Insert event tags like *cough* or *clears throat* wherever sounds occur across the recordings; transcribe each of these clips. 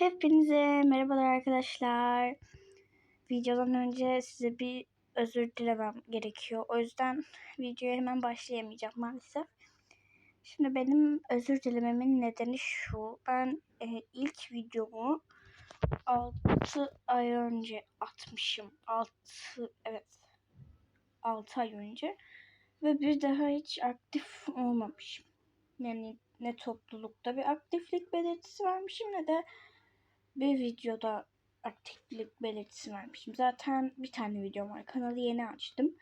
Hepinize merhabalar arkadaşlar. Videodan önce size bir özür dilemem gerekiyor. O yüzden videoya hemen başlayamayacağım maalesef. Şimdi benim özür dilememin nedeni şu. Ben e, ilk videomu 6 ay önce atmışım. 6 evet. 6 ay önce. Ve bir daha hiç aktif olmamışım. Yani ne toplulukta bir aktiflik belirtisi vermişim ne de bir videoda aktiflik belirtisi vermişim. Zaten bir tane videom var. Kanalı yeni açtım.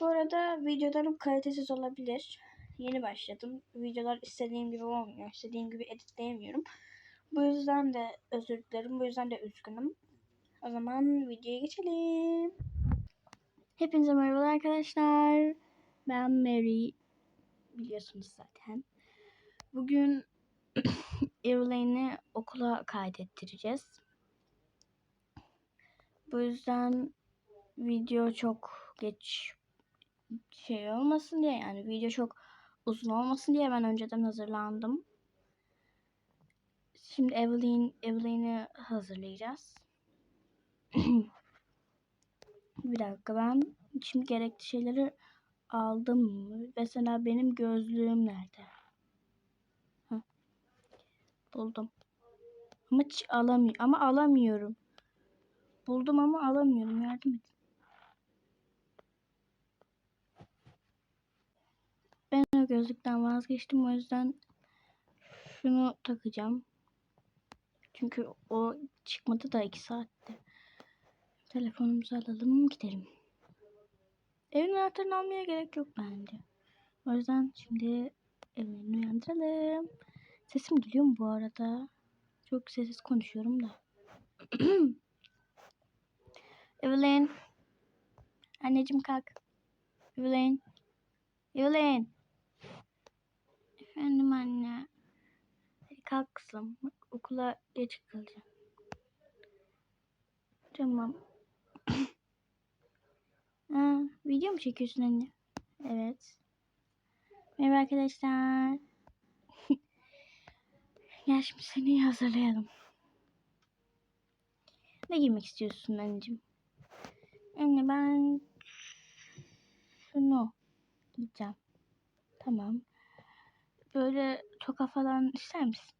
Bu arada videolarım kalitesiz olabilir. Yeni başladım. Videolar istediğim gibi olmuyor. İstediğim gibi editleyemiyorum. Bu yüzden de özür dilerim. Bu yüzden de üzgünüm. O zaman videoya geçelim. Hepinize merhabalar arkadaşlar. Ben Mary. Biliyorsunuz zaten. Bugün Eveline'i okula kaydettireceğiz. Bu yüzden video çok geç şey olmasın diye yani video çok uzun olmasın diye ben önceden hazırlandım. Şimdi Evelyn Evelyn'i hazırlayacağız. *clears throat* bir dakika ben şimdi gerekli şeyleri aldım. Mesela benim gözlüğüm nerede? Buldum. Ama hiç alamıyorum. Ama alamıyorum. Buldum ama alamıyorum. Yardım et. Ben o gözlükten vazgeçtim. O yüzden şunu takacağım. Çünkü o çıkmadı da 2 saatte. Telefonumuzu alalım gidelim. Evin anahtarını almaya gerek yok bence. O yüzden şimdi evini uyandıralım. Sesim geliyor mu bu arada? Çok sessiz konuşuyorum da. *clears throat* Evelyn. Anneciğim kalk. Evelyn. Evelyn. Efendim anne. Hadi kalk kızım. Okula geç kalacağım. Tamam. *clears throat* Aa, video mu çekiyorsun anne? Evet. Merhaba arkadaşlar. Gel şimdi seni hazırlayalım. Ne giymek istiyorsun anneciğim? Anne ben şunu giyeceğim. Tamam. Böyle toka falan ister misin?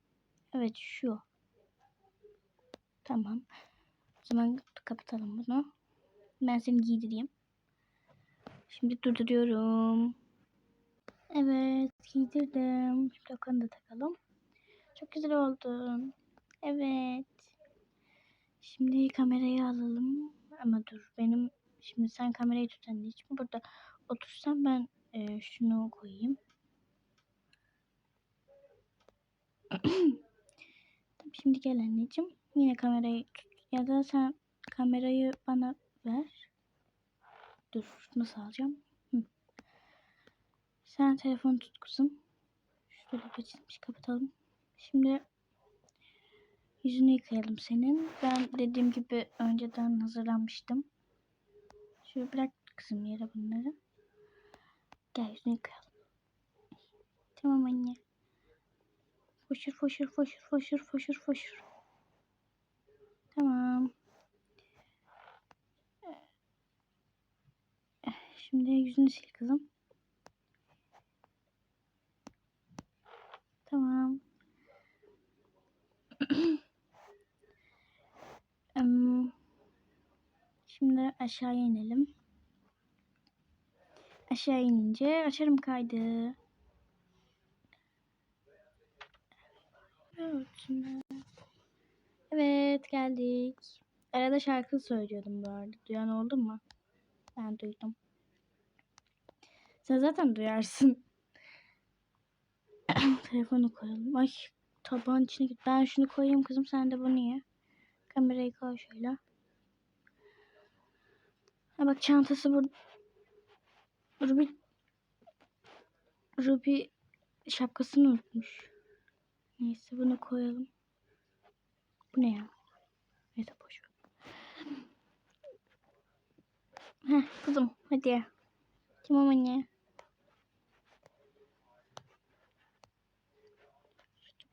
Evet şu. Tamam. O zaman kapatalım bunu. Ben seni giydireyim. Şimdi durduruyorum. Evet giydirdim. Şimdi tokanı da takalım. Çok güzel oldun. Evet. Şimdi kamerayı alalım. Ama dur benim şimdi sen kamerayı tut anneciğim. Burada otursan ben e, şunu koyayım. *clears throat* şimdi gel anneciğim. Yine kamerayı tut. Ya da sen kamerayı bana ver. Dur nasıl alacağım? Hı. Sen telefonu tut kızım. Şöyle açılmış kapatalım. Şimdi yüzünü yıkayalım senin. Ben dediğim gibi önceden hazırlanmıştım. Şöyle bırak kızım yere bunları. Gel yüzünü yıkayalım. Tamam anne. Foşur foşur foşur foşur foşur foşur. Tamam. Şimdi yüzünü sil kızım. Tamam. Şimdi aşağı inelim. Aşağı inince açarım kaydı. Evet, şimdi. evet geldik. Arada şarkı söylüyordum bu arada. Duyan oldu mu? Ben duydum. Sen zaten duyarsın. *coughs* Telefonu koyalım. Ay tabağın içine git. Ben şunu koyayım kızım sen de bunu ye. Kamerayı koy şöyle. Ha bak çantası burada. Ruby Ruby şapkasını unutmuş. Neyse bunu koyalım. Bu ne ya? Neyse boş ver. Heh kızım hadi. Tamam anne.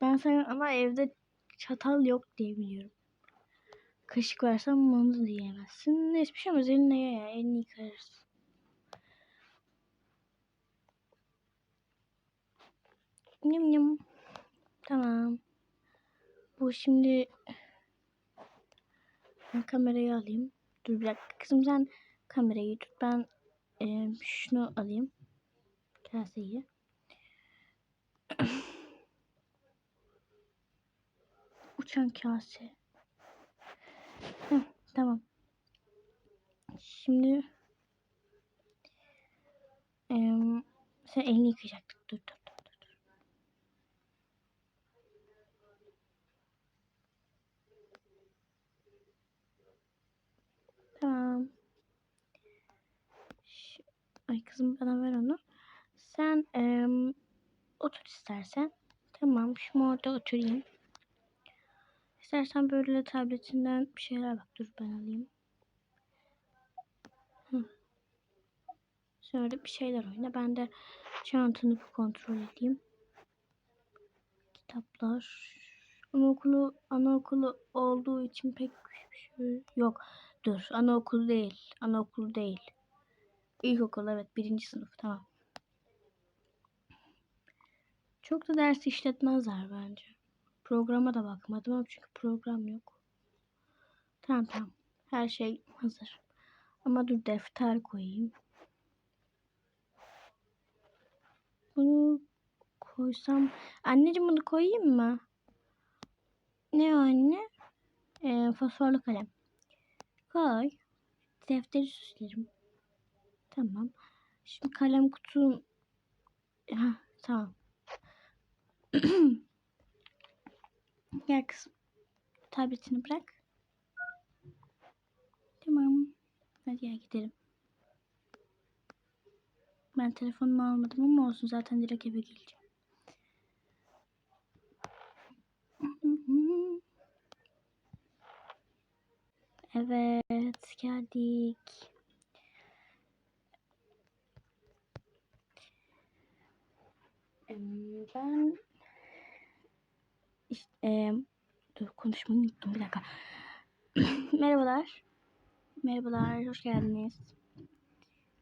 Ben sana ama evde çatal yok diye biliyorum. Kaşık versem onu da yiyemezsin. Neyse bir şey olmaz eline ya. Elini yıkarız. Nim nim. Tamam. Bu şimdi ben kamerayı alayım. Dur bir dakika kızım sen kamerayı tut. Ben e, şunu alayım. Kaseyi. *clears throat* Uçan kase. Heh, tamam. Şimdi em, sen elini yıkayacaktık. Dur dur. Tamam. Şu- Ay kızım bana ver onu. Sen em, otur istersen. Tamam şimdi orada oturayım. İstersen böyle tabletinden bir şeyler bak. Dur ben alayım. Hı. Şöyle bir şeyler oyna. Ben de çantanı kontrol edeyim. Kitaplar. Anaokulu, anaokulu olduğu için pek bir şey yok. Dur anaokulu değil. Anaokulu değil. İlkokul evet birinci sınıf tamam. Çok da ders işletmezler bence. Programa da bakmadım ama çünkü program yok. Tamam tamam. Her şey hazır. Ama dur defter koyayım. Bunu koysam. Anneciğim bunu koyayım mı? Ne o anne? Ee, fosforlu kalem. Koy. Defteri süslerim. Tamam. Şimdi kalem kutum. Ha, tamam. *clears throat* Gel kızım. Tabletini bırak. Tamam. Hadi gel gidelim. Ben telefonumu almadım ama olsun zaten direkt eve geleceğim. Evet geldik. Em, Ben em, dur konuşmayı unuttum bir dakika. *clears throat* Merhabalar. Merhabalar, hoş geldiniz.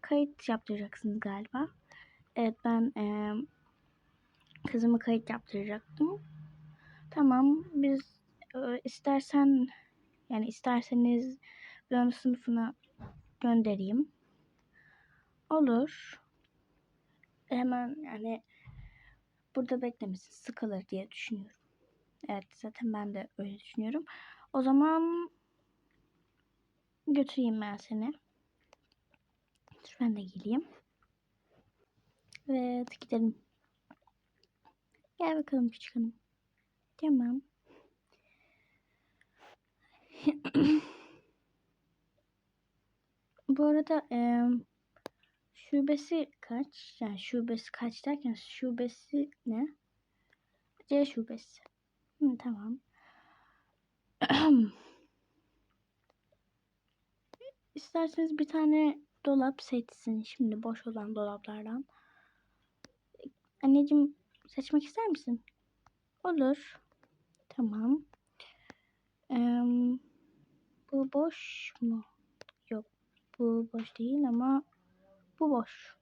Kayıt yaptıracaksınız galiba. Evet ben em, kızımı kayıt yaptıracaktım. Tamam biz e, istersen yani isterseniz ben sınıfına göndereyim. Olur. Hemen yani burada beklemesin sıkılır diye düşünüyorum. Evet zaten ben de öyle düşünüyorum. O zaman götüreyim ben seni. Dur ben de geleyim. Evet gidelim. Gel bakalım küçük hanım. Tamam. *coughs* Bu arada eee şubesi kaç? Yani şubesi kaç derken şubesi ne? C şubesi. Hı, tamam. İsterseniz bir tane dolap seçsin. Şimdi boş olan dolaplardan. Anneciğim seçmek ister misin? Olur. Tamam. Eee, bu boş mu? Yok. Bu boş değil ama bu boş.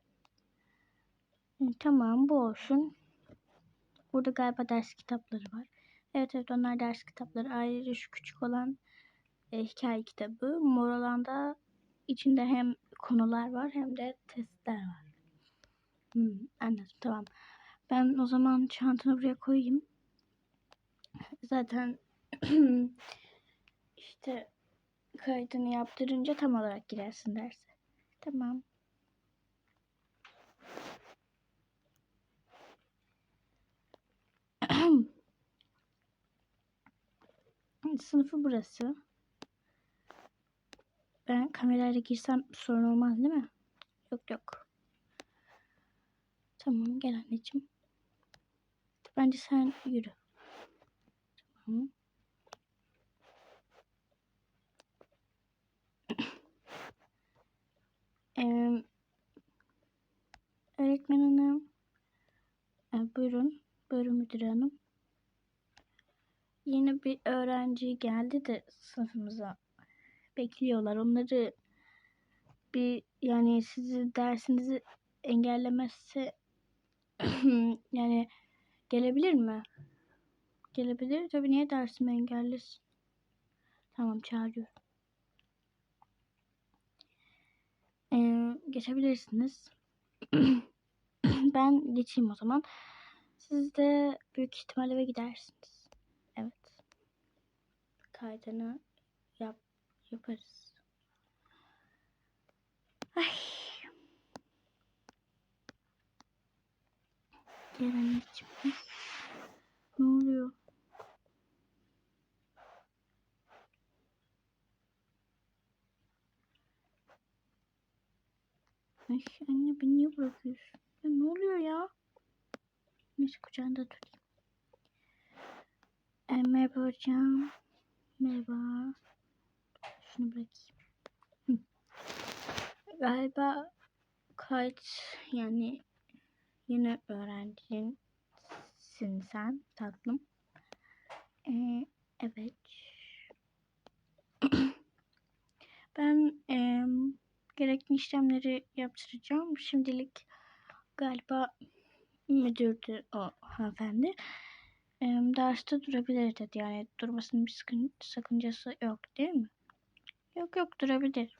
Tamam bu olsun. Burada galiba ders kitapları var. Evet evet onlar ders kitapları. Ayrıca şu küçük olan e, hikaye kitabı. Mor olan da içinde hem konular var hem de testler var. Hmm, anladım tamam. Ben o zaman çantanı buraya koyayım. Zaten *clears throat* işte kaydını yaptırınca tam olarak girersin derse. Tamam. Sınıfı burası. Ben kamerayla girsem sorun olmaz değil mi? Yok yok. Tamam gel anneciğim. Bence sen yürü. Tamam. *clears throat* Ee, öğretmen hanım. Ee, buyurun. Buyurun müdür hanım. Yeni bir öğrenci geldi de sınıfımıza bekliyorlar. Onları bir yani sizi dersinizi engellemezse *clears throat* yani gelebilir mi? Gelebilir. Tabii niye dersimi engellesin? Tamam çağırıyorum. Ee, geçebilirsiniz. *clears throat* ben geçeyim o zaman. Siz de büyük ihtimal eve gidersiniz. Kaydını yap yaparız. Ay. Gel anneciğim. Ne oluyor? Ay anne beni niye bırakıyorsun? Ya ne oluyor ya? Neyse kucağında tutayım. E, merhaba hocam. Merhaba. Şunu bırakayım. Galiba kayıt yani yeni öğrencin sen tatlım. Ee, evet. *clears throat* ben e, gerekli işlemleri yaptıracağım. Şimdilik galiba müdürdü o hanımefendi. E, derste durabilir dedi. Yani durmasının bir sıkın, sakıncası yok değil mi? Yok yok durabilir.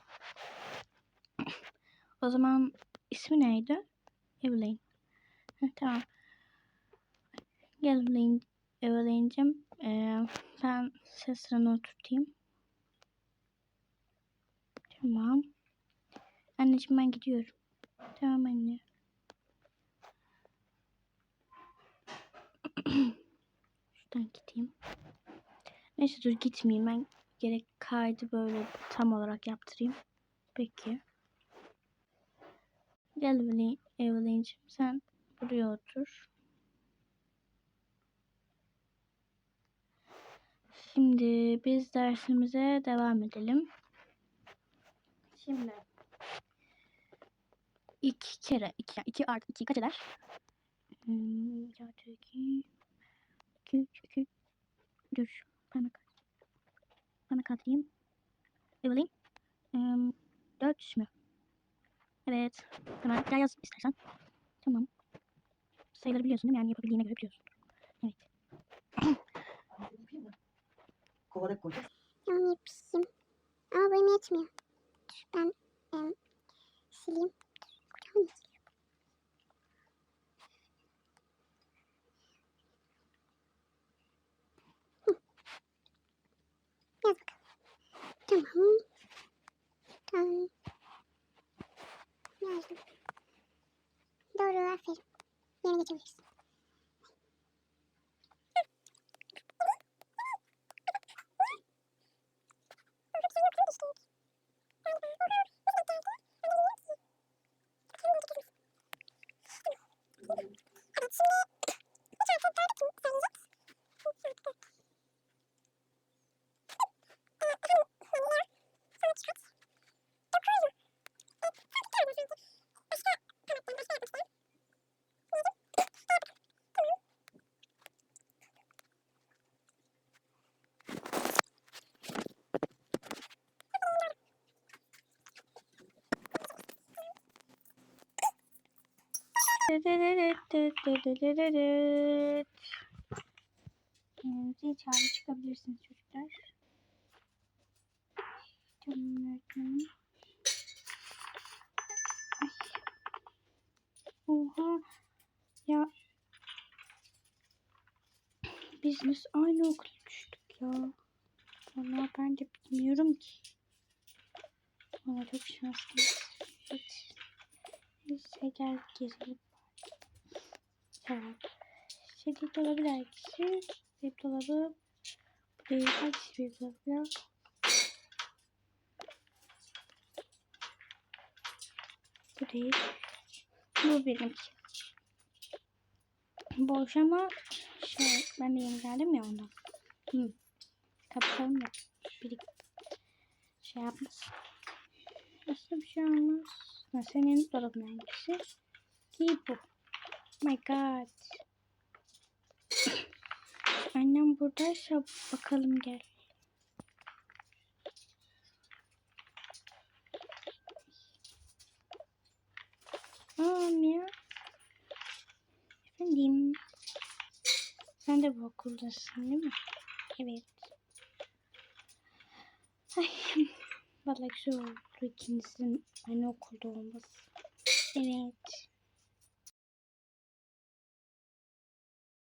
o zaman ismi neydi? Evelyn. Tamam. Gel Evelyn, Evelyn'cim. Ee, ben ses sıranı oturtayım. Tamam. Anneciğim ben gidiyorum. Tamam anne. *clears throat* alttan gideyim. Neyse dur gitmeyeyim ben gerek kaydı böyle tam olarak yaptırayım. Peki. Gel Evelyn'cim sen buraya otur. Şimdi biz dersimize devam edelim. Şimdi 2 kere 2 2 artı 2 kaç eder? Hmm, çünkü çünkü dur bana bana katayım. Leveling. Um, 4 mü? Evet. Tamam. Gel yaz istersen. Tamam. Sayıları biliyorsun değil mi? Yani yapabildiğine göre biliyorsun. Evet. Kovada koy. Tamam yapayım. Ama boyum yetmiyor. Ben em, sileyim. Dur. Kocaman Tamam. Tamam. Yazdım. Doğru aferin. Yerine geçebilirsin. Kendinize içeri çıkabilirsiniz çocuklar. Ay. Oha. Ya. Biz aynı okula düştük ya. Vallahi ben de bilmiyorum ki. Valla çok şanslıyız. Evet. Neyse gel gezelim. Tamam. Şey dolabı dergisi. Cep dolabı. Bu değil. Hangisi cep dolabı ya? Bu benimki. Boş ama şey ben yeni geldim ya ondan. Hı. Kapatalım da biri şey yapmasın. Aslında bir şey olmaz. Senin dolabın hangisi? Ki bu. My god. Annem buradaysa bakalım gel. Aa Mia. Efendim. Sen de bu okuldasın değil mi? Evet. Ay. Vallahi güzel oldu ikinizin aynı okulda olması. Evet.